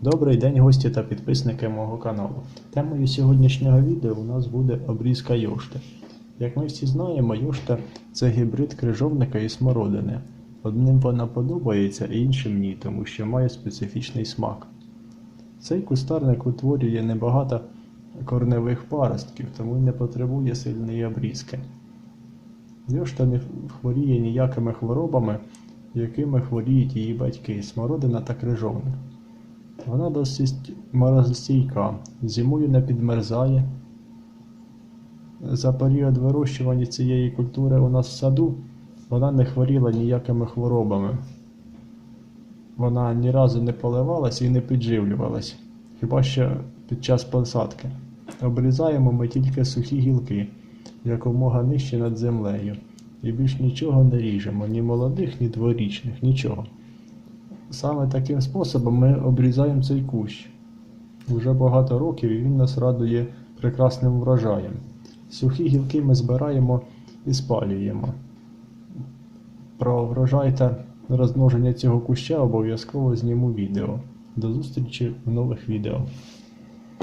Добрий день, гості та підписники мого каналу. Темою сьогоднішнього відео у нас буде обрізка йошти. Як ми всі знаємо, йошта це гібрид крижовника і смородини. Одним вона подобається, іншим ні, тому що має специфічний смак. Цей кустарник утворює небагато корневих паростків, тому не потребує сильної обрізки. Йошта не хворіє ніякими хворобами, якими хворіють її батьки смородина та крижовник. Вона досить морозостійка, зимою не підмерзає. За період вирощування цієї культури у нас в саду вона не хворіла ніякими хворобами. Вона ні разу не поливалась і не підживлювалась, хіба що під час посадки. Обрізаємо ми тільки сухі гілки, якомога нижче над землею, і більш нічого не ріжемо, ні молодих, ні дворічних, нічого. Саме таким способом ми обрізаємо цей кущ. Уже багато років і він нас радує прекрасним врожаєм. Сухі гілки ми збираємо і спалюємо. Про врожай та розмноження цього куща обов'язково зніму відео. До зустрічі в нових відео.